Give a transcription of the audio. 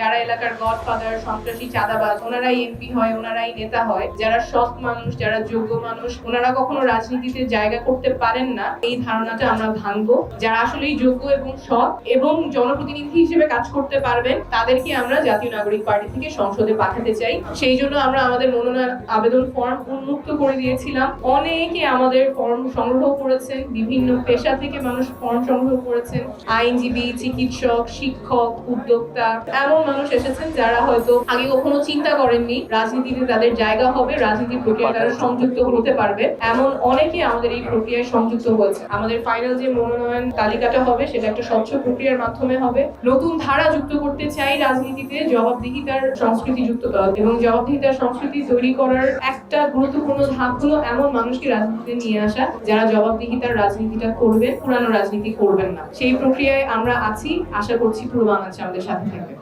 যারা এলাকার গডফাদার, সন্ত্রাসী, চাঁদাবাজ, ওনারাই এমপি হয়, ওনারাই নেতা হয়, যারা সৎ মানুষ, যারা যোগ্য মানুষ, ওনারা কখনো রাজনীতিতে জায়গা করতে পারেন না। এই ধারণাটা আমরা ভাঙবো। যারা আসলেই যোগ্য এবং সৎ এবং জনপ্রতিনিধি হিসেবে কাজ করতে পারবেন, তাদেরকে আমরা জাতীয় নাগরিক পার্টি থেকে সংসদে পাঠাতে চাই। সেই জন্য আমরা আমাদের মনোনয়ন আবেদন ফর্ম উন্মুক্ত করে দিয়েছিলাম। অনেকে আমাদের ফর্ম সংগ্রহ করেছেন, বিভিন্ন পেশা থেকে মানুষ ফর্ম সংগ্রহ করেছেন। আইনজীবী, চিকিৎসক, শিক্ষক, উদ্যোক্তা, এমন মানুষ এসেছেন যারা হয়তো আগে কখনো চিন্তা করেননি রাজনীতিতে তাদের জায়গা হবে রাজনীতি প্রক্রিয়ায় তারা সংযুক্ত হতে পারবে। এমন অনেকে আমাদের এই প্রক্রিয়ায় সংযুক্ত হয়েছে। আমাদের ফাইনাল যে মনোনয়ন তালিকাটা হবে সেটা একটা স্বচ্ছ প্রক্রিয়ার মাধ্যমে হবে। নতুন ধারা যুক্ত করতে চাই রাজনীতিতে জবাবদিহিতার সংস্কৃতি যুক্ত করা। এবং জবাবদিহিতার সংস্কৃতি তৈরি করার একটা গুরুত্বপূর্ণ ধাপ হলো এমন মানুষকে রাজনীতিতে নিয়ে আসা যারা জবাবদিহিতার রাজনীতিটা করবে পুরানো রাজনীতি করবেন না। সেই প্রক্রিয়ায় আমরা আছি। আশা করছি পুরো বাংলাদেশ আমাদের সাথে থাকবে।